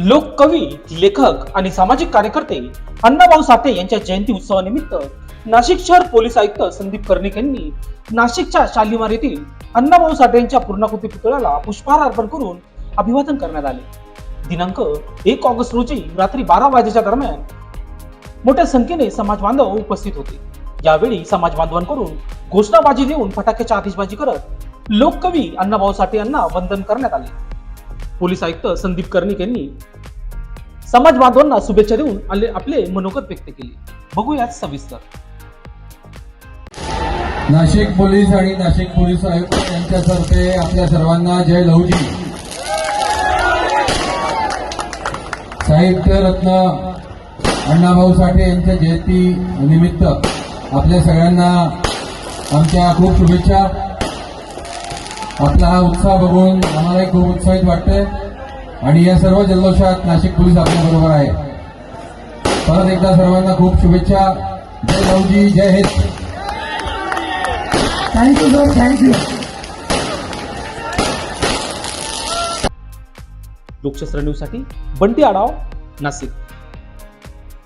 लोककवी लेखक आणि सामाजिक कार्यकर्ते अण्णाभाऊ साठे यांच्या जयंती उत्सवानिमित्त नाशिक शहर पोलीस आयुक्त संदीप कर्णिक यांनी नाशिकच्या शालिमार येथील अण्णाभाऊ साठे यांच्या पूर्णाकृती पुतळ्याला पुष्पहार अर्पण करून अभिवादन करण्यात आले. दिनांक एक ऑगस्ट रोजी रात्री बारा वाजेच्या दरम्यान मोठ्या संख्येने समाज बांधव उपस्थित होते. यावेळी समाज बांधवांकडून घोषणाबाजी देऊन फटाक्याची आतिषबाजी करत लोककवी अण्णाभाऊ साठे यांना वंदन करण्यात आले. पोलीस आयुक्त संदीप कर्णिक यांनी समाज बांधवांना शुभेच्छा देऊन आले आपले मनोगत व्यक्त केले. बघूयात सविस्तर. नाशिक पोलीस आणि नाशिक पोलीस आयुक्त यांच्यातर्फे आपल्या सर्वांना जय लहुजी. साहित्य रत्न अण्णाभाऊ साठे यांच्या जयंती निमित्त आपल्या सगळ्यांना आमच्या खूप शुभेच्छा. आपला हा उत्साह बघून आम्हालाही खूप उत्साहित वाटतंय. आणि या सर्व जल्लोषात नाशिक पोलीस आपल्या बरोबर आहे. परत एकदा सर्वांना खूप शुभेच्छा. जय लहुजी जय Hind. Thank you sir thank you Lokshastra न्यूजसाठी बंटी आडाव नाशिक.